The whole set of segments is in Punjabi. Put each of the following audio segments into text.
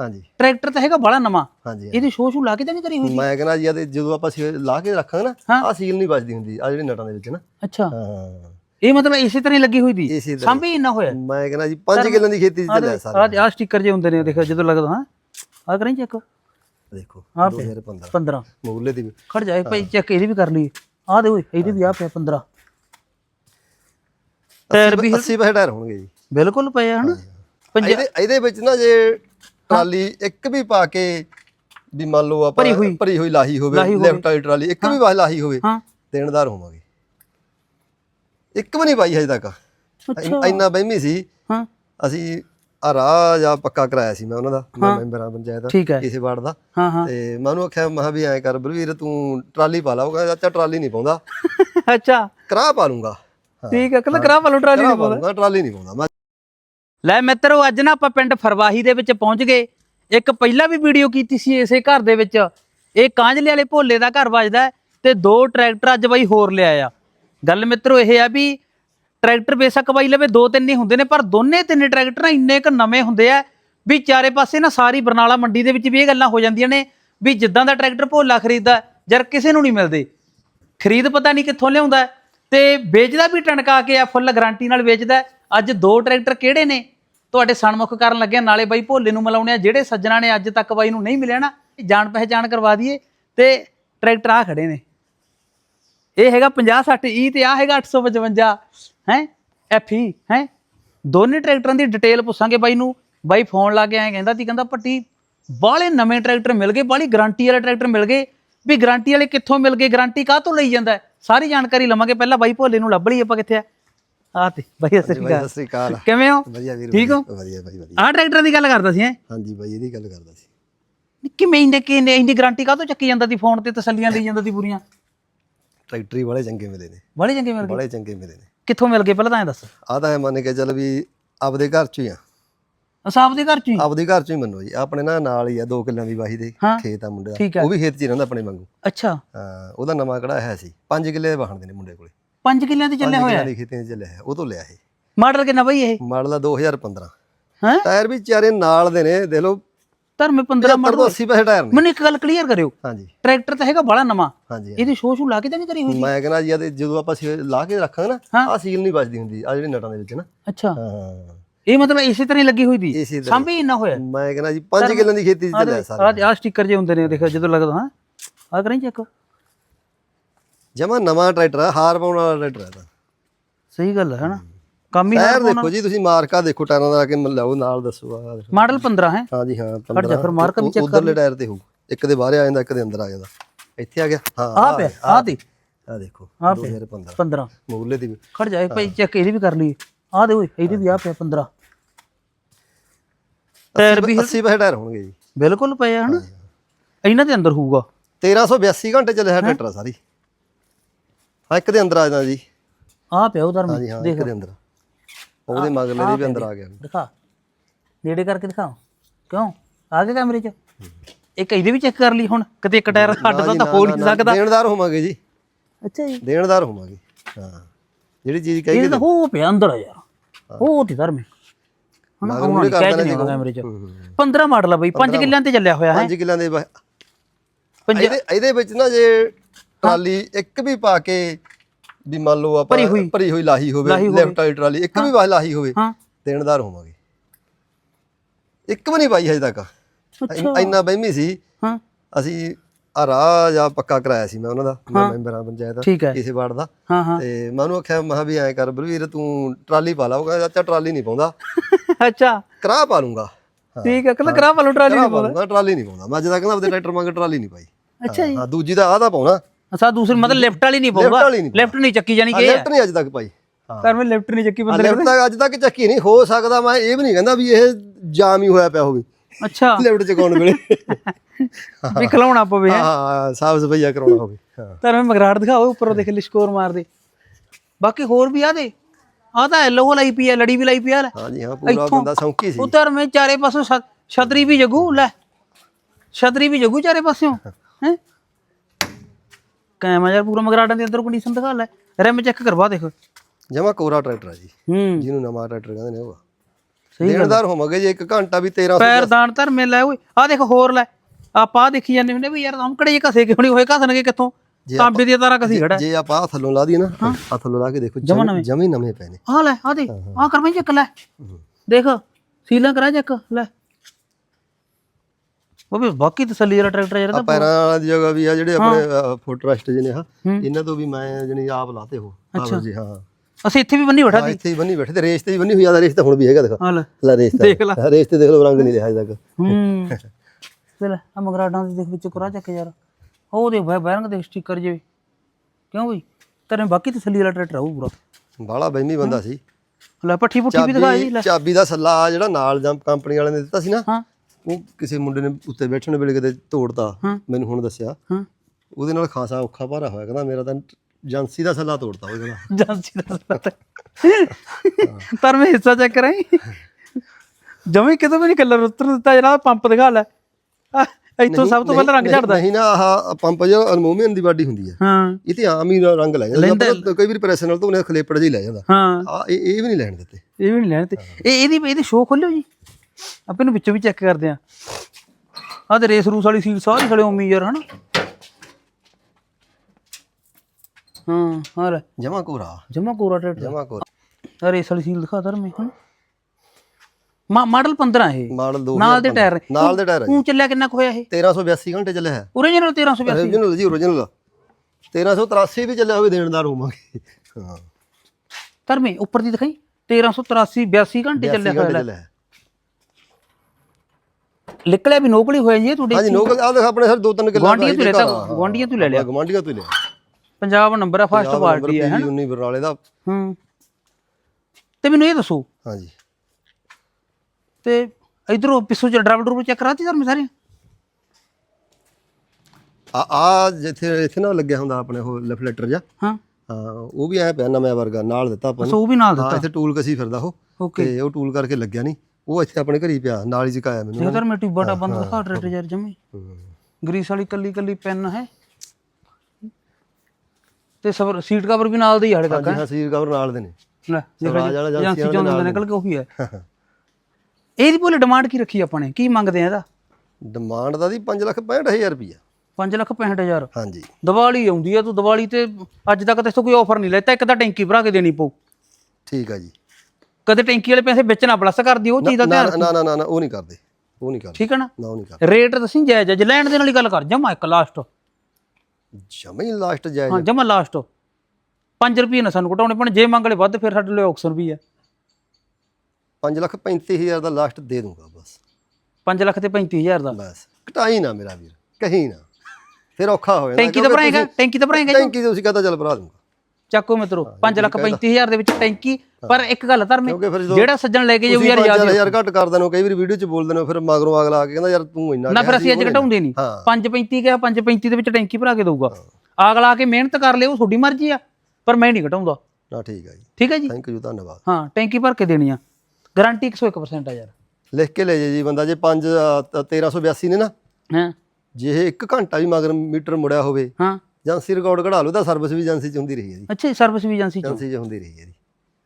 ਹਾਂਜੀ। ਟਰੈਕਟਰ ਤਾਂ ਹੈਗਾ ਬੜਾ ਨਵਾਂ। ਹਾਂਜੀ ਇਹਦੀ ਸ਼ੋਅ ਸ਼ੂ ਲਾ ਕੇ ਤਾਂ ਨਹੀਂ ਕਰੀ ਹੋਈ ਮੈਂ ਕਹਿੰਦਾ ਜੀ ਇਹਦੇ ਜਦੋਂ ਆਪਾਂ ਲਾ ਕੇ ਰੱਖਾਂਗੇ ਨਾ। ਆ ਸੀਲ ਨਹੀਂ ਵੱਜਦੀ ਹੁੰਦੀ ਆ ਜਿਹੜੀ ਨਟਾਂ ਦੇ ਵਿੱਚ ਨਾ। ਅੱਛਾ। ਹਾਂ। ਇਹ ਮਤਲਬ ਇਸੇ ਤਰ੍ਹਾਂ ਹੀ ਲੱਗੀ ਹੋਈ ਦੀ ਸਾਂਭੀ ਇੰਨਾ ਹੋਇਆ? ਮੈਂ ਕਹਿੰਦਾ ਜੀ 5 ਕਿੱਲਾਂ ਦੀ ਖੇਤੀ ਚ ਚੱਲਿਆ ਸਾਰਾ। ਆ ਸਟicker ਜੇ ਹੁੰਦੇ ਨੇ ਦੇਖੋ ਜਦੋਂ ਲੱਗਦਾ ਹਾਂ। ਆ ਕਰਾਂ ਚੈੱਕ ਦੇਖੋ ਆਹ ਪਿਆ। 2015 15 ਮੂਲੇ ਦੀ ਵੀ। ਖੜ ਜਾਏ ਭਾਈ ਚੈੱਕ ਇਹਦੀ ਵੀ ਕਰ ਲਈ ਆ ਦੇ ਓਏ ਇਹਦੀ ਵੀ ਆ ਪਿਆ 15 ਟਾਇਰ ਵੀ 80 ਪੈਸੇ ਟਾਇਰ ਹੋਣਗੇ ਜੀ। ਬਿਲਕੁਲ ਪਏ ਹਨਾ? ਇਹਦੇ ਇਹਦੇ ਵਿੱਚ ਨਾ ਜੇ ਟਰਾਲੀ ਇੱਕ ਵੀ ਪਾ ਕੇ ਵੀ ਮੰਨ ਲਓ ਆਪਾਂ ਭਰੀ ਹੋਈ। ਭਰੀ ਹੋਈ ਲਾਹੀ ਹੋਵੇ ਲਾਹੀ ਹੋਵੇ। ਲੈਫਟ ਵਾਲੀ ਟਰਾਲੀ ਇੱਕ ਵੀ ਵਾਹ ਲਾਹੀ ਹੋਵੇ ਹਾਂ। ਦੇਣਦਾਰ ਹੋਵਾਂਗੇ। ਇੱਕ ਵੀ ਨਹੀਂ ਪਾਈ ਹਜੇ ਤੱਕ। ਅੱਛਾ। ਇੰਨਾ ਬਹਿਮੀ ਸੀ। ਹਾਂ। ਅਸੀਂ ਆ ਰਾਹ ਜਾਂ ਪੱਕਾ ਕਰਾਇਆ ਸੀ ਮੈਂ ਉਹਨਾਂ ਦਾ ਮੈਂ ਮੈਂਬਰਾਂ ਪੰਚਾਇਤ ਠੀਕ ਹੈ। ਕਿਸੇ ਵਾਰਡ ਦਾ। ਹਾਂ ਹਾਂ। ਤੇ ਮੈਂ ਉਹਨੂੰ ਆਖਿਆ ਮੈਂ ਕਿਹਾ ਵੀ ਐਂ ਕਰ ਬਲਵੀਰ ਤੂੰ ਟਰਾਲੀ ਪਾ ਲਾ। ਉਹ ਕਹਿੰਦਾ ਚਾਚਾ ਟਰਾਲੀ ਨਹੀਂ ਪਾਉਂਦਾ। ਅੱਛਾ। ਕਰਾਹ ਪਾ ਲੂੰਗਾ। ਠੀਕ ਹੈ ਕਹਿੰਦਾ ਕਰਾ ਪਾ ਲਓ ਟਰਾਲੀ ਕਰਾਹ ਦੀ ਪਾ ਲੂੰਗਾ ਟਰਾਲੀ ਨਹੀਂ ਪਾਉਂਦਾ। ਮੈਂ ਲੈ ਮਿੱਤਰੋ, ਅੱਜ ਨਾ ਆਪਾਂ ਪਿੰਡ ਫਰਵਾਹੀ ਦੇ ਵਿੱਚ ਪਹੁੰਚ ਗਏ। ਇੱਕ ਪਹਿਲਾਂ ਵੀ ਵੀਡੀਓ ਕੀਤੀ ਸੀ ਇਸੇ ਘਰ ਦੇ ਵਿੱਚ। ਇਹ ਕਾਂਜਲੇ ਵਾਲੇ ਭੋਲੇ ਦਾ ਘਰ ਵੱਜਦਾ ਹੈ ਤੇ ਦੋ ਟਰੈਕਟਰ ਅੱਜ ਬਾਈ ਹੋਰ ਲਿਆ ਆ। ਗੱਲ ਮਿੱਤਰੋ, ਇਹ ਆ ਵੀ ਟਰੈਕਟਰ ਬੇਸ਼ੱਕ ਬਾਈ ਲਵੇ ਦੋ ਤਿੰਨ ਹੀ ਹੁੰਦੇ ਨੇ, ਪਰ ਦੋਨੇ ਤਿੰਨੇ ਟਰੈਕਟਰ ਨਾ ਇੰਨੇ ਕ ਨਵੇਂ ਹੁੰਦੇ ਆ ਵੀ ਚਾਰੇ ਪਾਸੇ ਨਾ ਸਾਰੀ ਬਰਨਾਲਾ ਮੰਡੀ ਦੇ ਵਿੱਚ ਵੀ ਇਹ ਗੱਲਾਂ ਹੋ ਜਾਂਦੀਆਂ ਨੇ ਵੀ ਜਿੱਦਾਂ ਦਾ ਟਰੈਕਟਰ ਭੋਲਾ ਖਰੀਦਦਾ ਯਾਰ ਕਿਸੇ ਨੂੰ ਨਹੀਂ ਮਿਲਦੇ। ਖਰੀਦ ਪਤਾ ਨਹੀਂ ਕਿੱਥੋਂ ਲਿਆਉਂਦਾ ਹੈ ਤੇ ਵੇਚਦਾ ਵੀ ਟਣਕਾ ਕੇ ਆ, ਫੁੱਲ ਗਾਰੰਟੀ ਨਾਲ ਵੇਚਦਾ ਅੱਜ ਦੋ ਟਰੈਕਟਰ ਕਿਹੜੇ ਨੇ? ਤੁਹਾਡੇ ਸਨਮੁਖ ਕਰਨ ਲੱਗੇ ਨਾਲੇ ਬਾਈ ਭੋਲੇ ਨੂੰ ਮਿਲਾਉਣੇ ਆ, ਜਿਹੜੇ ਸੱਜਣਾ ਨੇ ਅੱਜ ਤੱਕ ਬਾਈ ਨੂੰ ਨਹੀਂ ਮਿਲਿਆ ਨਾ ਜਾਣ ਪਹਿਚਾਣ ਕਰਵਾ ਦਈਏ, ਤੇ ਟਰੈਕਟਰ ਆ ਖੜੇ ਨੇ। ਇਹ ਹੈਗਾ 50 60 ਈ ਤੇ ਆ ਹੈਗਾ 855 ਹੈ? ਐਫਈ ਹੈ? ਦੋਨੇ ਟਰੈਕਟਰਾਂ ਦੀ ਡਿਟੇਲ ਪੁੱਛਾਂਗੇ ਬਾਈ ਨੂੰ। ਬਾਈ ਫੋਨ ਲਾ ਕੇ ਐਂ ਕਹਿੰਦਾ ਤੀ, ਕਹਿੰਦਾ ਪੱਟੀ ਬਾਹਲੇ ਨਵੇਂ ਟਰੈਕਟਰ ਮਿਲ ਗਏ, ਬਾਹਲੀ ਗਾਰੰਟੀ ਵਾਲੇ ਟਰੈਕਟਰ ਮਿਲ ਗਏ। ਵੀ ਗਾਰੰਟੀ ਵਾਲੇ ਕਿੱਥੋਂ ਮਿਲ ਗਏ? ਗਾਰੰਟੀ ਕਾਹ ਤੋਂ ਲਈ ਜਾਂਦਾ? ਸਾਰੀ ਜਾਣਕਾਰੀ ਲਵਾਂਗੇ, ਪਹਿਲਾਂ ਬਾਈ ਭੋਲੇ ਨੂੰ ਲੱਭ ਲਈ ਆਪਾਂ ਕਿੱਥੇ ਆ। ਆ ਤੇ ਬਾਈ ਸਤਿ ਸ਼੍ਰੀ ਅਕਾਲ। ਸਤਿ ਸ੍ਰੀ ਅਕਾਲ। ਕਿਵੇਂ ਹੋ? ਵਧੀਆ ਵੀਰ ਠੀਕ ਹੋ? ਵਧੀਆ। ਬਾਈ ਵਧੀਆ ਆਹ ਟਰੈਕਟਰਾਂ ਦੀ ਗੱਲ ਕਰਦਾ ਸੀ ਐ ਹਾਂਜੀ ਬਾਈ ਇਹਦੀ ਗੱਲ ਕਰਦਾ ਸੀ। ਕਿਵੇਂ ਇੰਨੇ ਕਿ ਇੰਨੀ ਗਾਰੰਟੀ ਕਾਹ ਤੋਂ ਚੱਕੀ ਜਾਂਦਾ ਸੀ ਫੋਨ ਤੇ ਤਸੱਲੀਆਂ ਦੇਈ ਜਾਂਦਾ ਸੀ ਪੂਰੀਆਂ? ਟਰੈਕਟਰੀ ਵਾਲੇ ਚੰਗੇ ਮਿਲੇ ਨੇ। ਬੜੇ ਚੰਗੇ ਮਿਲ ਗਏ? ਬੜੇ ਚੰਗੇ ਮਿਲੇ ਨੇ। ਕਿੱਥੋਂ ਮਿਲ ਗਏ ਪਹਿਲਾਂ ਤਾਂ ਐ ਦੱਸ। ਆ ਤਾਂ ਐ ਮੰਨ ਕੇ ਚੱਲ ਵੀ ਆਪਦੇ ਘਰ ਚ ਹੀ ਆ। ਅਸਾਬ ਦੇ ਘਰ ਚ ਹੀ? ਆਪਦੇ ਘਰ ਚ ਹੀ ਮੰਨੋ ਜੀ। ਆਪਣੇ ਨਾ ਨਾਲ ਹੀ ਆ 2 ਕਿੱਲਿਆਂ ਦੀ ਵਾਹੀ ਦੇ ਹਾਂ। ਖੇਤ ਆ ਮੁੰਡੇ ਦਾ। ਹੈ। ਉਹ ਵੀ ਖੇਤ 'ਚ ਹੀ ਰਹਿੰਦਾ ਆਪਣੇ ਵਾਂਗੂ। ਅੱਛਾ। ਹਾਂ ਉਹਦਾ ਨਵਾਂ ਕਢਾਇਆ ਹੋਇਆ ਸੀ। 5 ਕਿੱਲੇ ਦੇ ਵਾਹਣ ਦੇ ਨੇ ਮੁੰਡੇ ਕੋਲੇ। 5 ਕਿੱਲਿਆਂ ਤੇ ਚੱਲਿਆ 5 ਹੋਇਆ? ਕਿੱਲਿਆਂ ਦੀ ਖੇਤੀ 'ਚ ਚੱਲਿਆ ਹੈ ਉਹ ਤੋਂ ਲਿਆ ਇਹ। ਮਾਡਲ ਕਿੰਨਾ ਬਈ ਇਹ? ਮਾਡਲ ਦਾ 2015 ਹੈ? ਟਾਇਰ ਵੀ ਚਾਰੇ ਨਾਲ ਦੇ ਨੇ ਦੇਖ ਲਓ। ਧਰਮੇ 15 75 ਤੋਂ 80 ਪੈਸੇ ਟਾਇਰ ਨੇ। ਮੈਨੂੰ ਇੱਕ ਗੱਲ ਕਲੀਅਰ ਕਰਿਓ। ਹਾਂਜੀ। ਟਰੈਕਟਰ ਤਾਂ ਹੈਗਾ ਬੜਾ ਨਵਾਂ। ਹਾਂਜੀ ਇਹਦੀ ਸ਼ੋਅ ਸ਼ੂ ਲਾ ਕੇ ਤਾਂ ਨਹੀਂ ਕਰੀ ਹੋਈ ਮੈਂ ਕਹਿੰਦਾ ਜੀ ਇਹਦੇ ਜਦੋਂ ਆਪਾਂ ਲਾ ਕੇ ਰੱਖਾਂਗੇ ਹਾਂ। ਨਾ ਆ ਸੀਲ ਨਹੀਂ ਵੱਜਦੀ ਹੁੰਦੀ ਆ ਜਿਹੜੀ ਨਟਾਂ ਦੇ ਵਿੱਚ ਨਾ। ਅੱਛਾ। ਹਾਂ ਇਹ ਮਤਲਬ ਇਸੇ ਤਰ੍ਹਾਂ ਹੀ ਲੱਗੀ ਹੋਈ ਦੀ ਸਾਂਭੀ ਇੰਨਾ ਹੋਇਆ? ਮੈਂ ਕਹਿੰਦਾ ਜੀ 5 ਕਿੱਲਿਆਂ ਦੀ ਖੇਤੀ 'ਚ ਚੱਲਿਆ ਸਾਰਾ। ਆ ਸਟicker ਜੇ ਹੁੰਦੇ ਨੇ ਦੇਖੋ ਜਦੋਂ ਲੱਗਦਾ ਹਾਂ। ਆ ਕਰਾਂ ਚੈੱਕ ਜਮਾ ਨਵਾਂ ਟਰੈਕਟਰ ਆ ਹਾਰ ਪਾਉਣ ਵਾਲਾ ਟਰੈਕਟਰ ਤਾਂ। ਸਹੀ ਗੱਲ ਹੈ ਹਨਾ? ਕੰਮ ਹੀ ਟਾਇਰ ਦੇਖੋ ਜੀ ਤੁਸੀਂ ਮਾਰਕਾ ਦੇਖੋ ਟਾਇਰਾਂ ਦਾ ਆ ਕੇ ਲਾਓ ਨਾਲ ਦੱਸੋ ਆ ਦੇਖੋ। ਮਾਡਲ 15 ਹੈ? ਹਾਂ ਜੀ ਹਾਂ ਜਾ ਫਿਰ ਮਾਰਕਾ ਵੀ check ਉਧਰਲੇ ਟਾਇਰ ਤੇ ਹੋਊ। ਇੱਕ ਦੇ ਬਾਹਰ ਆ ਜਾਂਦਾ ਇੱਕ ਦੇ ਅੰਦਰ ਆ ਜਾਂਦਾ। ਇੱਥੇ ਆ ਗਿਆ। ਹਾਂ ਆ ਪਿਆ ਆ ਦੇ ਆ ਦੇਖੋ। ਆਹ ਪਿਆ। 2015 15 ਮੂਲੇ ਦੀ ਵੀ। ਖੜ ਜਾਏ ਭਾਈ ਚੈੱਕ ਇਹਦੀ ਵੀ ਕਰ ਲਈ ਆ ਦੇ ਓਏ ਇਹਦੀ ਵੀ ਆ ਪਿਆ 15 ਟਾਇਰ ਵੀ 80 ਪੈਸੇ ਟਾਇਰ ਹੋਣਗੇ ਜੀ। ਬਿਲਕੁਲ ਪਏ ਆ ਹਨਾ ਇਹਨਾਂ ਦੇ ਅੰਦਰ ਹੋਊਗਾ। 1382 ਘੰਟੇ ਚੱਲਿਆ ਹੈ? ਟਰੈਕਟਰ ਆ ਸਾਰੀ। ਹਾਂ ਇੱਕ ਦੇ ਅੰਦਰ ਆ ਜਾਂਦਾ ਜੀ। ਆ ਪਿਆ ਉਧਰ ਹਾਂ ਜੀ ਹਾਂ ਇੱਕ ਦੇ ਅੰਦਰ। ਉਹਦੇ ਮਗਲੇ ਦੇ ਵੀ ਅੰਦਰ ਆ ਗਿਆ। ਦਿਖਾ। ਨੇੜੇ ਕਰਕੇ ਦਿਖਾ ਕਿਉਂ? ਆ ਗਿਆ ਕੈਮਰੇ 'ਚ। ਇੱਕ ਇਹਦੇ ਵੀ ਚੈੱਕ ਕਰ ਲਈ ਹੁਣ। ਕਿਤੇ ਇੱਕ ਟਾਇਰ ਹੱਟ ਦਾ ਤਾਂ ਹੋ ਨਹੀਂ ਸਕਦਾ। ਦੇਣਦਾਰ ਹੋਵਾਂਗੇ ਜੀ। ਅੱਛਾ ਜੀ। ਦੇਣਦਾਰ ਹੋਵਾਂਗੇ। ਹਾਂ। ਜਿਹੜੀ ਚੀਜ਼ ਕਹੀ ਇਹ ਤਾਂ ਹੋ ਪਿਆ ਅੰਦਰ ਆ ਯਾਰ। ਉਹ ਤੇ ਧਰਮੇ ਹੁਣ ਆਉਣਾ ਨਹੀਂ ਕੈਚ ਨਹੀਂ ਆਉਂਦਾ ਕੈਮਰੇ 'ਚ। 15 ਮਾਡਲ ਆ ਬਈ 5 ਕਿੱਲਿਆਂ ਤੇ ਚੱਲਿਆ ਹੋਇਆ ਹੈ। 5 ਕਿੱਲਿਆਂ ਦੇ ਇਹਦੇ ਵਿੱਚ ਨਾ ਜੇ ਟਰਾਲੀ ਇੱਕ ਵੀ ਪਾ ਕੇ ਵੀ ਮੰਨ ਲਓ ਆਪਾਂ ਭਰੀ ਹੋਈ। ਲਾਹੀ ਹੋਵੇ ਲੈਫਟ ਵਾਲੀ ਟਰਾਲੀ ਇੱਕ ਵੀ ਵਾਹ ਲਾਹੀ ਹੋਵੇ ਹਾਂ। ਦੇਣਦਾਰ ਹੋਵਾਂਗੇ। ਇੱਕ ਵੀ ਨਹੀਂ ਪਾਈ ਹਜੇ ਤੱਕ। ਅੱਛਾ। ਇੰਨਾ ਬਹਿਮੀ ਸੀ। ਹਾਂ। ਅਸੀਂ ਆ ਰਾਹ ਜਾਂ ਪੱਕਾ ਕਰਾਇਆ ਸੀ ਮੈਂ ਉਹਨਾਂ ਦਾ ਮੈਂ ਮੈਂਬਰਾਂ ਪੰਚਾਇਤ ਠੀਕ ਹੈ। ਕਿਸੇ ਵਾਰਡ ਦਾ। ਹਾਂ ਹਾਂ। ਤੇ ਮੈਂ ਉਹਨੂੰ ਆਖਿਆ ਮੈਂ ਕਿਹਾ ਵੀ ਐਂ ਕਰ ਬਲਵੀਰ ਤੂੰ ਟਰਾਲੀ ਪਾ ਲਾ ਉਹ ਕਹਿੰਦਾ ਚਾਚਾ ਟਰਾਲੀ ਨਹੀਂ ਪਾਉਂਦਾ। ਅੱਛਾ। ਕਰਾਹ ਪਾ ਲੂੰਗਾ। ਠੀਕ ਹੈ ਕਹਿੰਦਾ ਕਰਾ ਪਾਲੋ ਟਰਾਲੀ ਕਰਾਹ ਪਾ ਲੂੰਗਾ ਟਰਾਲੀ ਨਹੀਂ ਪਾਉਂਦਾ। ਮੈਂ ਅੱਜ ਤੱਕ ਨਾ ਆਪਦੇ ਟਰੈਕਟਰ ਵਾਂਗ ਟਰਾਲੀ ਨਹੀਂ ਪਾਈ। ਅੱਛਾ ਜੀ। ਹਾਂ ਦੂਜੀ ਦਾ ਆਹ ਤਾਂ ਪਾਉਣਾ। ਅਸਾ ਦੂਸਰੀ ਮਤਲਬ ਲੈਫਟ ਵਾਲੀ ਨਹੀਂ ਪਾਊਗਾ ਵਾਲੀ ਨਹੀਂ ਲੈਫਟ ਨਹੀਂ ਚੱਕੀ ਜਾਣੀ ਕਿ ਇਹ ਲੈਫਟ ਨਹੀਂ ਅੱਜ ਤੱਕ ਪਾਈ ਹਾਂ। ਕਰ ਮੈਂ ਲੈਫਟ ਨਹੀਂ ਚੱਕੀ ਬੰਦੇ ਲੈਫਟ ਤੱਕ ਅੱਜ ਤੱਕ ਚੱਕੀ ਨਹੀਂ। ਹੋ ਸਕਦਾ ਮੈਂ ਇਹ ਵੀ ਨਹੀਂ ਕਹਿੰਦਾ ਵੀ ਇਹ ਜਾਮ ਹੀ ਹੋਇਆ ਪਿਆ ਹੋਵੇ। ਅੱਛਾ। ਲੈਫਟ ਚ ਕੌਣ ਵੇਲੇ। ਵੀ ਖਲਾਉਣਾ ਪਵੇ ਹਾਂ ਸਾਫ਼ ਸਫਾਈਆ ਕਰਾਉਣਾ ਹੋਵੇ। ਹਾਂ। ਤਾਂ ਮੈਂ ਮਗਰਾੜ ਦਿਖਾਓ ਉੱਪਰੋਂ ਦੇਖ ਲਿਸ਼ਕੋਰ ਮਾਰ ਦੇ ਬਾਕੀ ਹੋਰ ਵੀ ਆ ਦੇ। ਆ ਤਾਂ ਐਲਓ ਲਾਈ ਪਈ ਆ ਲੜੀ ਵੀ ਲਾਈ ਪਈ ਆ ਲੈ। ਹਾਂ ਜੀ ਹਾਂ ਪੂਰਾ ਬੰਦਾ ਸੌਂਕੀ ਸੀ। ਉਧਰ ਮੈਂ ਚਾਰੇ ਪਾਸੋਂ ਛ- ਛਤਰੀ ਵੀ ਜਗੂ ਲੈ। ਛਤਰੀ ਵੀ ਜਗੂ ਚਾਰੇ ਪਾਸਿਓਂ ਹੈ। ਕੈਮਾ ਯਾਰ ਪੂਰਾ ਮਗਰਾੜਾਂ ਦੇ ਅੰਦਰ ਕੰਡੀਸ਼ਨ ਦਿਖਾ ਲੈ। ਰਿਮ ਚੈੱਕ ਕਰਵਾ ਦੇਖ। ਜਮਾ ਕੋਰਾ ਟਰੈਕਟਰ ਆ ਜੀ। ਹੂੰ। ਜਿਹਨੂੰ ਨਵਾਂ ਟਰੈਕਟਰ ਕਹਿੰਦੇ ਨੇ ਉਹ ਆ। ਦੇਣਦਾਰ ਹੋਵਾਂਗੇ ਜੇ ਇੱਕ ਘੰਟਾ ਵੀ 1300 ਪੈਰਦਾਨ ਧਰਮੇ ਲੈ ਓਏ। ਆ ਦੇਖ ਹੋਰ ਲੈ। ਆਪਾਂ ਆਹ ਦੇਖੀ ਜਾਂਦੇ ਹੁੰਦੇ ਵੀ ਯਾਰ ਹਮ ਕਿਹੜੇ ਜੇ ਘਸੇ ਕਿਉਂ ਨਹੀਂ ਹੋਏ? ਘਸਣਗੇ ਕਿੱਥੋਂ? ਤਾਂਬੇ ਦੀ ਤਾਰਾ ਕਸੀ ਖੜਾ। ਜੇ ਆਪਾਂ ਥੱਲੋਂ ਲਾ ਦਈਏ ਨਾ ਆਹ ਥੱਲੋਂ ਲਾ ਕੇ ਦੇਖੋ ਜਮੀ ਨਵੇਂ। ਨੇ। ਆ ਲੈ ਆ ਦੇ ਆ ਕਰ ਮੈਂ ਚੱਕ ਲੈ। ਦੇਖ ਸੀਲਾਂ ਕਰਾ ਚੱਕ ਲੈ। ਉਹ ਵੀ ਬਾਕੀ ਤਸੱਲੀ ਵਾਲਾ ਟਰੈਕਟਰ ਜਿਹੜਾ ਆ ਪੈਰਾਂ ਵਾਲਾ ਦੀ ਜਗ੍ਹਾ ਵੀ ਆ ਜਿਹੜੇ ਆਪਣੇ ਫੁੱਟ ਰੈਸਟ ਜਿਹਨੇ ਆ ਇਹਨਾਂ ਤੋਂ ਵੀ ਮੈਂ ਜਣੀ ਆਪ ਲਾਤੇ ਹੋ ਅੱਛਾ। ਜੀ ਹਾਂ। ਅਸੀਂ ਇੱਥੇ ਵੀ ਬੰਨੀ ਬੈਠਾ ਆ ਇੱਥੇ ਹੀ ਬੰਨੀ ਬੈਠੇ ਤੇ ਰੇਸ ਤੇ ਹੀ ਬੰਨੀ ਹੋਈ ਆ ਰੇਸ ਤਾਂ ਹੁਣ ਵੀ ਹੈਗਾ ਦੇਖੋ। ਲੈ। ਰੇਸ ਤਾਂ। ਦੇਖ ਲਾ। ਰੇਸ ਤੇ ਦੇਖ ਲਓ ਰੰਗ ਨਹੀਂ ਰਿਹਾ ਅਜੇ ਤੱਕ। ਹੂੰ। ਤੇ ਲੈ ਆ ਮਗਰਾਡਾਂ ਦੇ ਦੇਖ ਵਿੱਚ ਕਰਾ ਚੱਕ ਯਾਰ। ਉਹ ਦੇਖ ਬੈਰੰਗ ਦੇ ਸਟicker ਜਿਵੇਂ ਕਿਉਂ ਬਈ? ਤੇਰੇ ਬਾਕੀ ਤਸੱਲੀ ਵਾਲਾ ਟਰੈਕਟਰ ਆਊ ਪੂਰਾ ਬਾਲਾ ਬਹਿਮੀ ਬੰਦਾ ਸੀ। ਲੈ ਪੱਠੀ ਪੁੱਠੀ ਵੀ ਦਿਖਾ ਜੀ ਲੈ। ਚਾਬੀ ਦਾ ਸੱਲਾ ਜਿਹੜਾ ਨਾਲ ਜੰਪ ਕੰਪਨੀ ਵਾਲਿਆਂ ਨੇ ਦਿੱਤਾ ਸੀ ਨਾ। ਹਾਂ। ਉਹ ਕਿਸੇ ਮੁੰਡੇ ਨੇ ਉੱਤੇ ਬੈਠਣ ਵੇਲੇ ਕਿਤੇ ਤੋੜਤਾ ਮੈਨੂੰ ਹੁਣ ਦੱਸਿਆ। ਉਹਦੇ ਨਾਲ ਖਾਸਾ ਔਖਾ ਭਾਰਾ ਹੋਇਆ ਕਹਿੰਦਾ ਮੇਰਾ ਤਾਂ ਏਜੰਸੀ ਦਾ ਸੱਲਾ ਤੋੜਤਾ ਉਹ ਕਹਿੰਦਾ ਜਾਂਸੀ ਦਾ ਪਤਾ ਪਰ ਮੈਂ ਹਿੱਸਾ ਚੈੱਕ ਕਰਾਈ ਜਮੇ ਕਿਤੇ ਵੀ ਨਹੀਂ ਕਲਰ ਉਤਰ ਦਿੱਤਾ ਜਰਾ ਪੰਪ ਦਿਖਾ ਲੈ। ਇੱਥੋਂ ਸਭ ਤੋਂ ਪਹਿਲਾਂ ਰੰਗ ਝੜਦਾ। ਨਹੀਂ ਨਾ ਆਹ ਪੰਪ ਜਿਹੜਾ ਅਲਮੂਮੀਨੀਅਮ ਦੀ ਬਾਡੀ ਹੁੰਦੀ ਹੈ। ਹਾਂ। ਇਹ ਤੇ ਆਮ ਹੀ ਰੰਗ ਲੈ ਜਾਂਦਾ। ਕਈ ਵਾਰੀ ਪ੍ਰੈਸ ਨਾਲ ਧੋਨੇ ਖਲੇਪੜ ਜਿਹਾ ਲੈ ਜਾਂਦਾ। ਹਾਂ। ਆ ਇਹ ਇਹ ਵੀ ਨਹੀਂ ਲੈਣ ਦਿੱਤੇ। ਇਹ ਵੀ ਨਹੀਂ ਲੈਣ ਤੇ ਇਹ ਇਹਦੀ ਇਹਦੀ ਸ਼ੋਅ ਖੋਲਿਓ ਜੀ। ਆਪਾਂ ਇਹਨੂੰ ਵਿੱਚੋਂ ਵੀ ਚੈੱਕ ਕਰਦੇ ਆ। ਆਹ ਤੇ ਰੇਸ ਰੂਸ ਵਾਲੀ ਸੀਲ ਸਾਰੀ ਖੜੇ ਉਮੀ ਯਾਰ ਹਨਾ? ਹਾਂ ਹਾਂ ਲੈ। ਜਮਾ ਕੋਰਾ। ਜਮਾ ਕੋਰਾ ਟਰੈਕਟਰ ਜਮਾ ਕੋਰਾ। ਆ ਰੇਸ ਵਾਲੀ ਸੀਲ ਦਿਖਾ ਦਰ ਮੈਂ ਹਨਾ? ਮਾ ਮਾਡਲ 15 ਇਹ। ਮਾਡਲ 2 ਨਾਲ ਦੇ ਟਾਇਰ ਨਾਲ ਦੇ ਟਾਇਰ ਹੈ ਚੱਲਿਆ ਕਿੰਨਾ ਕੁ ਹੋਇਆ ਇਹ? 1382 ਘੰਟੇ ਚੱਲਿਆ ਹੈ। ਓਰੀਜਨਲ 1382 origignal ਜੀ origignal 1383 ਵੀ ਚੱਲਿਆ ਹੋਵੇ ਦੇਣਦਾਰ ਹੋਵਾਂਗੇ ਹਾਂ। ਧਰਮੇ ਉੱਪਰ ਦੀ ਦਿਖਾਈ। 1383 82 ਘੰਟੇ ਚੱਲਿਆ 80 ਹੋਇਆ ਘੰਟੇ ਲੈ। ਚੱਲਿਆ ਹੈ। ਨਿਕਲਿਆ ਵੀ ਨੋਕਲੀ ਹੋਇਆ ਜੀ ਇਹ ਤੁਹਾਡੇ ਹਾਂਜੀ ਨੋਕ ਆ ਦੇਖ ਆਪਣੇ ਸਰ ਦੋ ਤਿੰਨ ਕਿੱਲੇ ਗਵਾਂਡੀਆਂ ਤੋਂ ਲੈਤਾ ਗਵਾਂਡੀਆਂ ਤੋਂ ਲੈ ਲਿਆ। ਗਵਾਂਡੀਆਂ ਤੋਂ ਲਿਆ। ਪੰਜਾਬ ਨੰਬਰ ਆ ਫਸਟ ਪਾਰਟੀ ਹੈ ਹੈ 19 ਬਰਨਾਲੇ ਦਾ। ਹੂੰ। ਤੇ ਮੈਨੂੰ ਇਹ ਦੱਸੋ। ਹਾਂਜੀ। ਤੇ ਇਧਰੋਂ ਪਿੱਛੋਂ ਚ ਡਰਾਈਵਰ ਡਰੂਵਰ ਚੈੱਕ ਕਰਾਤੀ ਧਰਮੇ ਸਾਰੇ ਆ ਆ ਜਿੱਥੇ ਇੱਥੇ ਨਾ ਲੱਗਿਆ ਹੁੰਦਾ ਆਪਣੇ ਉਹ ਲਿਫਲੈਟਰ ਜਿਹਾ। ਹਾਂ। ਹਾਂ ਉਹ ਵੀ ਐ ਪਿਆ ਨਵੇਂ ਵਰਗਾ ਨਾਲ ਦਿੱਤਾ ਆਪਾਂ ਨੂੰ। ਸੋ ਉਹ ਵੀ ਨਾਲ ਦਿੱਤਾ? ਇੱਥੇ ਟੂਲ ਕਸੀ ਫਿਰਦਾ ਉਹ। ਓਕੇ। ਤੇ ਉਹ ਟੂਲ ਕਰਕੇ ਲੱਗਿਆ ਨਹੀਂ ਉਹ ਇੱਥੇ ਆਪਣੇ ਘਰੀ ਪਿਆ ਨਾਲ ਹੀ ਚਕਾਇਆ ਮੈਨੂੰ। ਇਹ ਧਰਮੇ ਟਿਊਬਾ ਟਾ ਬੰਦ ਦਿਖਾ ਟਰੇਟਰ ਯਾਰ ਜਮੀ। ਹੂੰ। ਗਰੀਸ ਵਾਲੀ ਕੱਲੀ ਕੱਲੀ ਪੈਨ ਹੈ। ਤੇ ਸਬਰ ਸੀਟ ਕਵਰ ਵੀ ਨਾਲ ਦੇ ਹੀ ਹਾਂਜੀ ਹਾਂ? ਸੀਰ ਕਵਰ ਨਾਲ ਦੇ ਨੇ। ਲੈ ਸਵਰਾਜ ਵਾਲਾ ਏਜੰਸੀ ਏਜੰਸੀ ਚੋਂ ਨਿਕਲ ਕੇ ਉਹੀ ਹੈ? ਇਹਦੀ ਬੋਲੇ ਡਿਮਾਂਡ ਕੀ ਰੱਖੀ ਆਪਾਂ ਨੇ? ਕੀ ਮੰਗਦੇ ਆ ਇਹਦਾ? ਡਿਮਾਂਡ ਦਾ ਦੀ 5 ਲੱਖ 65000 ਰੁਪਇਆ 5 ਲੱਖ 65000 ਹਾਂਜੀ। ਦੀਵਾਲੀ ਆਉਂਦੀ ਆ ਤੂੰ ਦੀਵਾਲੀ ਤੇ ਅੱਜ ਤੱਕ ਤੇ ਕੋਈ ਆਫਰ ਨਹੀਂ ਲੈਤਾ ਇੱਕ ਤਾਂ ਟੈਂਕੀ ਭਰਾ ਕੇ ਦੇਣੀ ਪਊ। ਠੀਕ ਆ ਜੀ। ਕਦੇ ਟੈਂਕੀ ਵਾਲੇ ਪੈਸੇ ਵਿੱਚ ਨਾ ਪਲੱਸ ਕਰਦੀ ਉਹ ਚੀਜ਼ ਦਾ ਧਿਆਨ ਨਾ ਨਾ ਨਾ ਨਾ ਉਹ ਨਹੀਂ ਕਰਦੇ। ਉਹ ਨਹੀਂ ਕਰਦੇ। ਠੀਕ ਹੈ ਨਾ? ਨਾ ਉਹ ਨਹੀਂ ਕਰਦੇ। ਰੇਟ ਦੱਸੀ ਜਾਇਜ਼ ਜੇ ਲੈਣ ਦੇ ਨਾਲ ਹੀ ਗੱਲ ਕਰ ਜਮਾ ਇੱਕ ਲਾਸਟ ਜਮਾ ਹੀ ਲਾਸਟ ਜਾਇਜ਼ ਹਾਂ ਜਮਾ ਲਾਸਟ 5 ਰੁਪਏ ਨਾ ਸਾਨੂੰ ਘਟਾਉਣੇ ਪਣ ਜੇ ਮੰਗ ਲਏ ਵੱਧ ਫਿਰ ਸਾਡੇ ਲਈ ਆਕਸ਼ਨ ਵੀ ਹੈ 5 ਲੱਖ 35000 ਦਾ ਲਾਸਟ ਦੇ ਦੂੰਗਾ ਬਸ। 5 ਲੱਖ ਤੇ 35000 ਦਾ। ਬਸ। ਘਟਾਈ ਨਾ ਮੇਰਾ ਵੀਰ ਕਹੀਂ ਨਾ। ਫਿਰ ਔਖਾ ਹੋ ਜਾਂਦਾ ਟੈਂਕੀ ਤਾਂ ਭਰਾਏਗਾ ਟੈਂਕੀ ਤਾਂ ਭਰਾਏਗਾ ਟੈਂਕੀ ਤੁਸੀਂ ਕਹਤਾ ਚੱਲ ਭਰਾ ਦੂੰਗਾ। ਚੱਕੋ ਮਿੱਤਰੋ 5 ਲੱਖ 35000 ਦੇ ਵਿੱਚ ਟੈਂਕੀ ਪਰ ਇੱਕ ਗੱਲ ਧਰਮੇ ਜਿਹੜਾ ਸੱਜਣ ਲੈ ਕੇ ਜਾਊ ਯਾਰ ਯਾਦ 5000 ਘੱਟ ਕਰ ਦੇਣੋ ਕਈ ਵਾਰੀ ਵੀਡੀਓ 'ਚ ਬੋਲ ਦੇਣੋ ਫਿਰ ਮਗਰੋਂ ਅਗਲਾ ਆ ਕੇ ਕਹਿੰਦਾ ਯਾਰ ਤੂੰ ਇੰਨਾ ਨਾ ਫਿਰ ਅਸੀਂ ਅੱਜ ਘਟਾਉਂਦੇ ਨਹੀਂ। ਹਾਂ। 535 ਕਿਹਾ 535 ਦੇ ਵਿੱਚ ਟੈਂਕੀ ਭਰਾ ਕੇ ਦਊਗਾ। ਅਗਲਾ ਆ ਕੇ ਮਿਹਨਤ ਕਰ ਲਿਓ ਤੁਹਾਡੀ ਮਰਜ਼ੀ ਆ ਪਰ ਮੈਂ ਨਹੀਂ ਘਟਾਉਂਦਾ। ਨਾ ਠੀਕ ਆ ਜੀ। ਠੀਕ ਹੈ ਜੀ? ਥੈਂਕ ਯੂ ਧੰਨਵਾਦ। ਹਾਂ ਟੈਂਕੀ ਭਰ ਕੇ ਦੇਣੀ ਆ। ਗਾਰੰਟੀ 101% ਆ ਯਾਰ। ਲਿਖ ਕੇ ਲੈ ਜੇ ਜੀ ਬੰਦਾ ਜੇ 5 1382 ਨੇ ਨਾ ਹਾਂ। ਜੇ ਇਹ 1 ਘੰਟਾ ਵੀ ਮਗਰ ਮੀਟਰ ਮੁੜਿਆ ਹੋਵੇ ਹਾਂ। ਏਜੰਸੀ ਰਿਕਾਰਡ ਕਢਾ ਲਓ ਤਾਂ ਸਰਵਿਸ ਵੀ ਏਜੰਸੀ 'ਚ ਹੁੰਦੀ ਰਹੀ ਹੈ ਜੀ। ਅੱਛਾ ਸਰਵਿਸ ਵੀ ਏਜੰਸੀ ਚ ਏਜੰਸੀ 'ਚ ਹੁੰਦੀ ਰਹੀ ਹੈ ਜੀ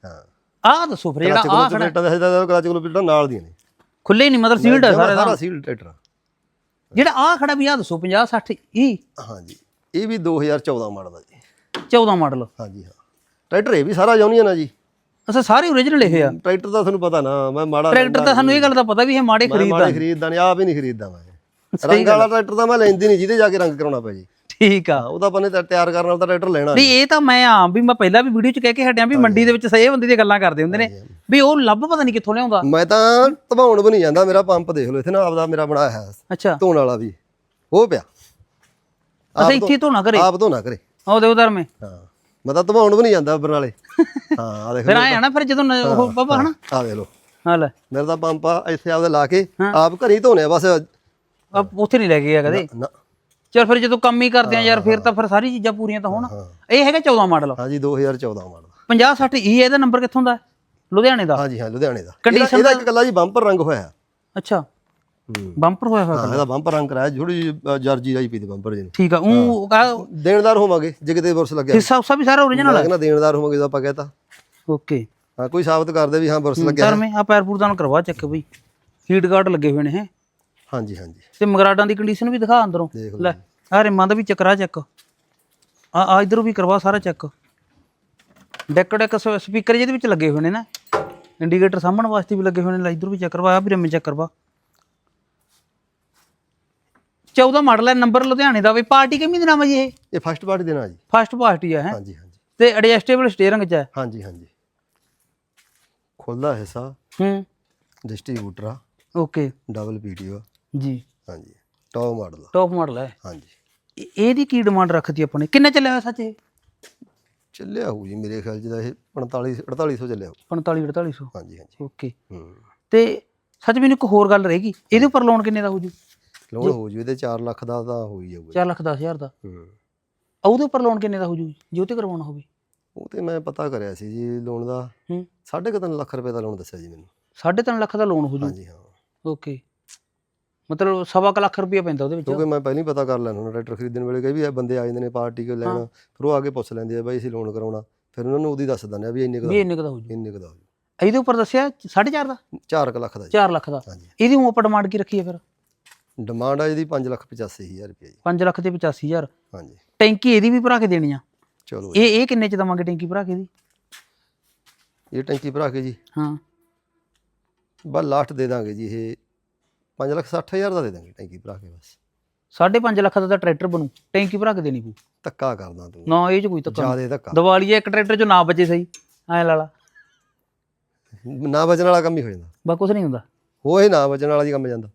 ਹਾਂ। ਆਹ ਦੱਸੋ ਫਿਰ ਜਿਹੜਾ ਆਹ ਕੋਲ ਪਲੇਟਾਂ ਦਾ ਕਲਚ ਕੋਲ ਪਲੇਟਾਂ ਨਾਲ ਦੀਆਂ ਨੇ। ਖੁੱਲੇ ਨਹੀਂ ਮਤਲਬ ਸੀਲਡ ਹੈ ਸਾਰੇ ਸਾਰਾ ਸੀਲ ਟਰੈਕਟਰ ਜਿਹੜਾ ਆਹ ਖੜਾ ਵੀ ਆਹ ਦੱਸੋ 50 60 ਈ। ਹਾਂਜੀ ਇਹ ਵੀ 2014 ਮਾਡਲ ਦਾ ਜੀ। 14 ਮਾਡਲ। ਹਾਂਜੀ ਹਾਂ। ਟਰੈਕਟਰ ਇਹ ਵੀ ਸਾਰਾ ਯੂਨੀਅਨ ਆ ਜੀ। ਅਸਾਂ ਸਾਰੇ ਓਰੀਜਨਲ ਇਹ ਆ। ਟਰੈਕਟਰ ਦਾ ਤੁਹਾਨੂੰ ਪਤਾ ਨਾ ਮੈਂ ਮਾੜਾ ਟਰੈਕਟਰ ਤਾਂ ਸਾਨੂੰ ਇਹ ਗੱਲ ਦਾ ਪਤਾ ਵੀ ਇਹ ਮਾੜੇ ਖਰੀਦਦਾ ਮਾੜੇ ਖਰੀਦਦਾ ਨਹੀਂ ਆਪ ਹੀ ਨਹੀਂ ਖਰੀਦਦਾ ਮੈਂ। ਰੰਗ ਵਾਲਾ ਟਰੈਕਟਰ ਤਾਂ ਮੈਂ ਲੈਂਦੀ ਨਹੀਂ ਜਿਹਦੇ ਜਾ ਕੇ ਰੰਗ ਕਰਾਉਣਾ ਪੈ ਜੀ। ਠੀਕ ਆ। ਉਹਦਾ ਆਪਾਂ ਨੇ ਤਾਂ ਤਿਆਰ ਕਰਨ ਵਾਲਾ ਤਾਂ ਟਰੈਕਟਰ ਲੈਣਾ ਨਹੀਂ ਇਹ ਤਾਂ ਮੈਂ ਆ ਵੀ ਮੈਂ ਪਹਿਲਾਂ ਵੀ ਵੀਡੀਓ ਚ ਕਹਿ ਕੇ ਹਟਿਆ ਵੀ ਮੰਡੀ ਦੇ ਵਿੱਚ ਸਹੀ ਬੰਦੇ ਦੀਆਂ ਗੱਲਾਂ ਕਰਦੇ ਹੁੰਦੇ ਨੇ। ਵੀ ਉਹ ਲੱਭ ਪਤਾ ਨਹੀਂ ਕਿੱਥੋਂ ਲਿਆਉਂਦਾ। ਮੈਂ ਤਾਂ ਧਵਾਉਣ ਵੀ ਨਹੀਂ ਜਾਂਦਾ ਮੇਰਾ ਪੰਪ ਦੇਖ ਲਓ ਇੱਥੇ ਨਾ ਆਪਦਾ ਮੇਰਾ ਬਣਾਇਆ ਹੈ ਅੱਛਾ। ਧੋਣ ਵਾਲਾ ਵੀ। ਉਹ ਪਿਆ। ਅਸਾਂ ਇੱਥੇ ਧੋਣਾ ਕਰੇ ਆਪ ਧੋਣਾ ਕਰੇ ਆਉਦੇ ਉਧਰ ਮੈਂ ਹਾਂ। ਮੈਂ ਤਾਂ ਧਵਾਉਣ ਵੀ ਨਹੀਂ ਜਾਂਦਾ ਬਰਨਾਲੇ ਹਾਂ ਆ ਦੇਖ ਫਿਰ ਆਏ ਆ ਨਾ ਫਿਰ ਜਦੋਂ ਉਹ ਬਾਬਾ ਹਨਾ? ਆ ਦੇਖ ਲਓ। ਹਾਂ ਲੈ। ਮੇਰਾ ਤਾਂ ਪੰਪ ਆ ਇੱਥੇ ਆਪਦਾ ਲਾ ਕੇ ਆਪ ਘਰੇ ਹੀ ਧੋਣੇ ਆ ਬਸ। ਉੱਥੇ ਨਹੀਂ ਲੈ ਕੇ ਗਿਆ ਕਦੇ? ਨਾ। ਚਲ ਫਿਰ ਜਦੋਂ ਕੰਮ ਹੀ ਕਰਦੇ ਆ ਯਾਰ ਫਿਰ ਤਾਂ ਫਿਰ ਸਾਰੀ ਚੀਜ਼ਾਂ ਪੂਰੀਆਂ ਤਾਂ ਹੋਣ। ਇਹ ਹੈਗਾ 14 ਮਾਡਲ। ਹਾਂਜੀ 2014 ਮਾਡਲ। 50 60 ਈ ਇਹਦਾ ਨੰਬਰ ਕਿੱਥੋਂ ਦਾ? ਲੁਧਿਆਣੇ ਦਾ। ਹਾਂਜੀ ਹਾਂ ਲੁਧਿਆਣੇ ਦਾ। Condition ਇਹਦਾ- ਇੱਕ ਕੱਲਾ ਜੀ ਬੰਪਰ ਰੰਗ ਹੋਇਆ। ਅੱਛਾ। ਬੰਪਰ ਹੋਇਆ ਹੋਇਆ ਇਹਦਾ ਬੰਪਰ ਰੰਗ ਕਰਾਇਆ ਥੋੜੀ ਜਰਜੀ ਦਾ ਹੀ ਪੀ ਦੇ ਬੰਪਰ ਜੀ ਨੇ ਠੀਕ ਆ ਉਹ ਦੇਣਦਾਰ ਹੋਵਾਂਗੇ ਜੇ ਕਿਤੇ ਬੁਰਸ ਲੱਗਿਆ। ਹਿੱਸਾ ਉਸਾ ਵੀ ਸਾਰਾ ਓਰੀਜਨਲ ਹੈ ਦੇਣਦਾਰ ਹੋਵਾਂਗੇ ਜਦੋਂ ਆਪਾਂ ਕਹਤਾ ਓਕੇ। ਹਾਂ ਕੋਈ ਸਾਬਤ ਕਰਦੇ ਵੀ ਹਾਂ ਬੁਰਸ ਲੱਗਿਆ। ਸਰ ਮੈਂ ਆ ਪੈਰ ਪੂਰ ਤਾਂ ਕਰਵਾ ਚੈੱਕ ਬਈ। ਹੀਟ ਗਾਰਡ ਲੱਗੇ ਹੋਏ ਨੇ ਹੈ ਹਾਂਜੀ ਹਾਂਜੀ। ਤੇ ਮਗਰਾਡਾਂ ਦੀ ਕੰਡੀਸ਼ਨ ਵੀ ਦਿਖਾ ਅੰਦਰੋਂ। ਦੇਖ ਲਓ ਲੈ ਆ ਰਿਮਾਂ ਦਾ ਵੀ ਚੱਕਰਾ ਚੈੱਕ ਆ ਆ ਇਧਰੋਂ ਵੀ ਕਰਵਾ ਸਾਰਾ ਚੈੱਕ ਡੈਕ ਡੈਕ ਸਪੀਕਰ ਜਿਹਦੇ ਵਿੱਚ ਲੱਗੇ ਹੋਏ ਨੇ। ਨਾ ਇੰਡੀਕੇਟਰ ਸਾਹਮਣ ਵਾਸਤੇ ਵੀ ਲੱਗੇ ਹੋਏ ਨੇ। ਲੈ ਇਧਰੋਂ ਵੀ ਚੈੱਕ ਕਰਵਾ ਆ ਵੀ ਰਿਮ ਚੈੱਕ ਕਰਵਾ। 14 ਮਾਡਲ ਹੈ ਨੰਬਰ ਲੁਧਿਆਣੇ ਦਾ ਬਈ ਪਾਰਟੀ ਕਿੰਨੀ ਦੇ ਨਾਮ ਹੈ ਜੀ ਇਹ ਇਹ ਫਸਟ ਪਾਰਟੀ ਦੇਣਾ ਜੀ। ਫਸਟ ਪਾਰਟੀ ਹੈ ਹੈਂ? ਹਾਂਜੀ ਹਾਂਜੀ। ਤੇ ਐਡਜਸਟੇਬਲ ਸਟੀਅਰਿੰਗ ਚ ਹੈ ਹਾਂਜੀ ਹਾਂਜੀ। ਖੁੱਲਦਾ ਹਿੱਸਾ। ਹੂੰ। ਡਿਸਟ੍ਰੀਬਿਊਟਰ ਆ। ਓਕੇ ਡਬਲ ਪੀਟੀਓ ਜੀ। ਹਾਂਜੀ। ਟੌਪ ਮਾਡਲ ਟੌਪ ਮਾਡਲ ਹੈ ਹਾਂਜੀ। ਇਹ- ਇਹਦੀ ਕੀ ਡਿਮਾਂਡ ਰੱਖਦੀ ਆਪਣੇ ਕਿੰਨੇ ਚੱਲਿਆ ਹੋਇਆ ਸੱਚ ਇਹ? ਚੱਲਿਆ ਹੋਊ ਜੀ ਮੇਰੇ ਖਿਆਲ ਚ ਤਾਂ ਇਹ 45 4800 ਚੱਲਿਆ ਹੋਊ। 45 4800 ਹਾਂਜੀ ਹਾਂਜੀ। ਓਕੇ ਹੂੰ। ਤੇ ਸੱਚ ਮੈਨੂੰ ਇੱਕ ਹੋਰ ਗੱਲ ਰਹੇਗੀ। ਇਹਦੇ ਉੱਪਰ ਲੋਨ ਕਿੰਨੇ ਦਾ ਹੋ ਜੂ? ਲੋਨ ਹੋ ਜੂ ਇਹਦੇ 4 ਲੱਖ ਦਾ ਤਾਂ ਹੋ ਹੀ ਜਾਊਗਾ 4 ਲੱਖ 10 ਹਜ਼ਾਰ ਦਾ? ਹੂੰ। ਆ ਉਹਦੇ ਉੱਪਰ ਲੋਨ ਕਿੰਨੇ ਦਾ ਹੋ ਜੂ? ਜੇ ਉਹ ਤੇ ਕਰਵਾਉਣਾ ਹੋਵੇ। ਉਹ ਤੇ ਮੈਂ ਪਤਾ ਕਰਿਆ ਸੀ ਜੀ ਲੋਨ ਦਾ। ਹੂੰ। 3.5 ਲੱਖ ਰੁਪਏ ਦਾ ਲੋਨ ਦੱਸਿਆ ਜੀ ਮੈਨੂੰ। 3.5 ਲੱਖ ਦਾ ਲੋਨ ਹੋ ਜੂ? ਹਾਂਜੀ ਹਾਂ। ਓਕੇ ਮਤਲਬ ਸਵਾ ਕੁ ਲੱਖ ਰੁਪਇਆ ਪੈਂਦਾ ਉਹਦੇ ਵਿੱਚ। ਕਿਉਂਕਿ ਮੈਂ ਪਹਿਲਾਂ ਹੀ ਪਤਾ ਕਰ ਲੈਣਾ ਹੁੰਦਾ ਟਰੈਕਟਰ ਖਰੀਦਣ ਵੇਲੇ ਕਈ ਵੀ ਇਹ ਬੰਦੇ ਆ ਜਾਂਦੇ ਨੇ ਪਾਰਟੀ ਕੋ ਲੈਣ ਫਿਰ ਉਹ ਆ ਕੇ ਪੁੱਛ ਲੈਂਦੇ ਆ ਬਾਈ ਅਸੀਂ ਲੋਨ ਕਰਾਉਣਾ। ਫਿਰ ਉਹਨਾਂ ਨੂੰ ਉਹਦੀ ਦੱਸ ਦਿੰਦੇ ਆ ਵੀ ਇੰਨੇ ਕੁ ਵੀ ਦਾ ਇੰਨੇ ਕੁ ਦਾ ਹੋ ਜੂ। ਇੰਨੇ ਕੁ ਦਾ ਹੋ ਇਹਦੇ ਉੱਪਰ ਦੱਸਿਆ 4.5 ਦਾ? 4 ਲੱਖ ਦਾ ਜੀ। 4 ਲੱਖ ਦਾ। ਹਾਂਜੀ। ਇਹਦੀ ਉਪਰ ਡਿਮਾਂਡ ਕੀ ਰੱਖੀ ਹੈ ਫਿਰ? ਡਿਮਾਂਡ ਆ ਇਹਦੀ 5 ਲੱਖ 85000 ਰੁਪਏ ਜੀ। 5 ਲੱਖ ਤੇ 85000 ਹਾਂਜੀ। ਟੈਂਕੀ ਇਹਦੀ ਵੀ ਭਰਾ ਕੇ ਦੇਣੀ ਆ? ਚਲੋ ਜੀ। ਇਹ ਇਹ ਕਿੰਨੇ ਚ ਦਵਾਂਗੇ ਟੈਂਕੀ ਭਰਾ ਕੇ ਦੀ? ਇਹ ਟੈਂਕੀ ਭਰਾ ਕੇ ਜੀ। ਹਾਂ। ਬਸ ਲਾਸਟ ਦੇ ਦਾਂਗੇ ਜੀ ਇਹ 5 ਲੱਖ 60000 ਦਾ ਦੇ ਦਾਂਗੇ ਟੈਂਕੀ ਭਰਾ ਕੇ ਬਸ। 5.5 ਲੱਖ ਦਾ ਤਾਂ ਟਰੈਕਟਰ ਬਣੂ ਟੈਂਕੀ ਭਰਾ ਕੇ ਦੇਣੀ ਪਊ। ਧੱਕਾ ਕਰਦਾ ਤੂੰ। ਨਾ ਇਹ ਚ ਕੋਈ ਧੱਕਾ ਜਿਆਦੇ ਧੱਕਾ। ਦੀਵਾਲੀ ਇੱਕ ਟਰੈਕਟਰ ਚ ਨਾ ਬਚੇ ਸਹੀ ਐ ਲਾਲਾ ਨਾ ਬਚਣ ਵਾਲਾ ਕੰਮ ਹੀ ਹੋ ਜਾਂਦਾ। ਬਾ ਕੁਛ ਨਹੀਂ ਹੁੰਦਾ। ਇਹ ਨਾ ਬਚਣ ਵਾਲਾ ਜੀ ਕੰਮ ਜਾਂਦਾ।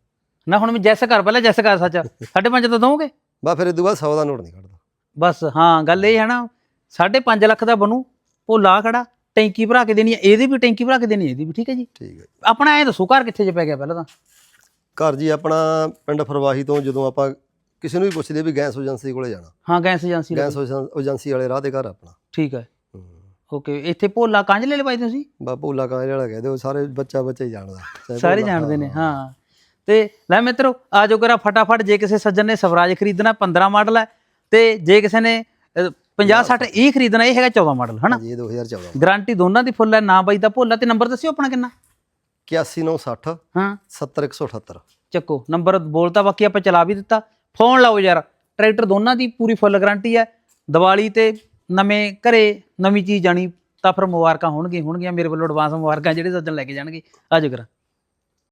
ਨਾ ਹੁਣ ਮੈਂ ਜੈਸ ਕਰ ਪਹਿਲਾਂ ਜੈਸ ਕਰ ਸੱਚ। ਸਾਢੇ ਪੰਜ ਤਾਂ ਦੋਗੇ ਬਸ ਫਿਰ ਇਦੋਂ ਬਾਅਦ 100 ਦਾ ਨੋਟ ਨਹੀਂ ਕੱਢਦਾ ਬਸ ਹਾਂ ਗੱਲ ਇਹ ਹੈ ਨਾ ਸਾਢੇ ਪੰਜ ਲੱਖ ਦਾ ਬਣੂ ਭੋਲਾ ਖੜਾ ਟੈਂਕੀ ਭਰਾ ਕੇ ਦੇਣੀ ਹੈ ਇਹਦੀ ਵੀ ਟੈਂਕੀ ਭਰਾ ਕੇ ਦੇਣੀ ਹੈ ਇਹਦੀ ਵੀ ਠੀਕ ਹੈ ਜੀ? ਠੀਕ ਹੈ। ਆਪਣਾ ਇਹ ਦੱਸੋ ਘਰ ਕਿੱਥੇ ਚ ਪੈ ਗਿਆ ਪਹਿਲਾਂ ਤਾਂ? ਘਰ ਜੀ ਆਪਣਾ ਪਿੰਡ ਫਰਵਾਹੀ ਤੋਂ ਜਦੋਂ ਆਪਾਂ ਕਿਸੇ ਨੂੰ ਵੀ ਪੁੱਛਦੇ ਵੀ ਗੈਸ ਏਜੰਸੀ ਕੋਲੇ ਜਾਣਾ। ਹਾਂ ਗੈਸ ਏਜੰਸੀ ਗੈਸ ਏਜੰਸੀ ਵਾਲੇ ਰਾਹ ਦੇ ਘਰ ਆਪਣਾ। ਠੀਕ ਹੈ। ਓਕੇ ਇੱਥੇ ਭੋਲਾ ਕੰਜ ਲੈ ਲਵਾਈ ਤੁਸੀਂ? ਬਾ ਭੋਲਾ ਕਾਂਜ ਵਾਲਾ ਕਹਦੇ ਉਹ ਸਾਰੇ ਬੱਚਾ ਬੱਚਾ ਹੀ ਜਾਣਦਾ। ਸਾਰੇ ਜਾਣਦੇ ਨੇ ਹਾਂ। ਤੇ ਲੈ ਮਿੱਤਰੋ ਆ ਜੋ ਕਰਾ ਫਟਾਫਟ ਜੇ ਕਿਸੇ ਸੱਜਣ ਨੇ ਸਵਰਾਜ ਖਰੀਦਣਾ 15 ਮਾਡਲ ਹੈ ਤੇ ਜੇ ਕਿਸੇ ਨੇ 50 60 ਇਹ ਖਰੀਦਣਾ ਇਹ ਹੈਗਾ 14 ਮਾਡਲ ਹਨਾ? ਇਹ 2014 ਗਾਰੰਟੀ ਦੋਨਾਂ ਦੀ ਫੁੱਲ ਹੈ ਨਾ ਬਾਈ ਦਾ ਭੋਲਾ ਤੇ ਨੰਬਰ ਦੱਸਿਓ ਆਪਣਾ ਕਿੰਨਾ? 81960 ਹਾਂ। 70178 ਚੱਕੋ ਨੰਬਰ ਬੋਲਤਾ ਬਾਕੀ ਆਪਾਂ ਚਲਾ ਵੀ ਦਿੱਤਾ। ਫੋਨ ਲਾਓ ਯਾਰ ਟਰੈਕਟਰ ਦੋਨਾਂ ਦੀ ਪੂਰੀ ਫੁੱਲ ਗਾਰੰਟੀ ਹੈ। ਦੀਵਾਲੀ ਤੇ ਨਵੇਂ ਘਰੇ ਨਵੀਂ ਚੀਜ਼ ਜਾਣੀ ਤਾਂ ਫਿਰ ਮੁਬਾਰਕਾਂ ਹੋਣਗੀਆਂ ਹੋਣਗੀਆਂ ਮੇਰੇ ਵੱਲੋਂ ਐਡਵਾਂਸ ਮੁਬਾਰਕਾਂ ਜਿਹੜੇ ਸੱਜਣ ਲੈ ਕੇ ਜਾਣਗੇ। ਆਜੋ ਕਰਾਂ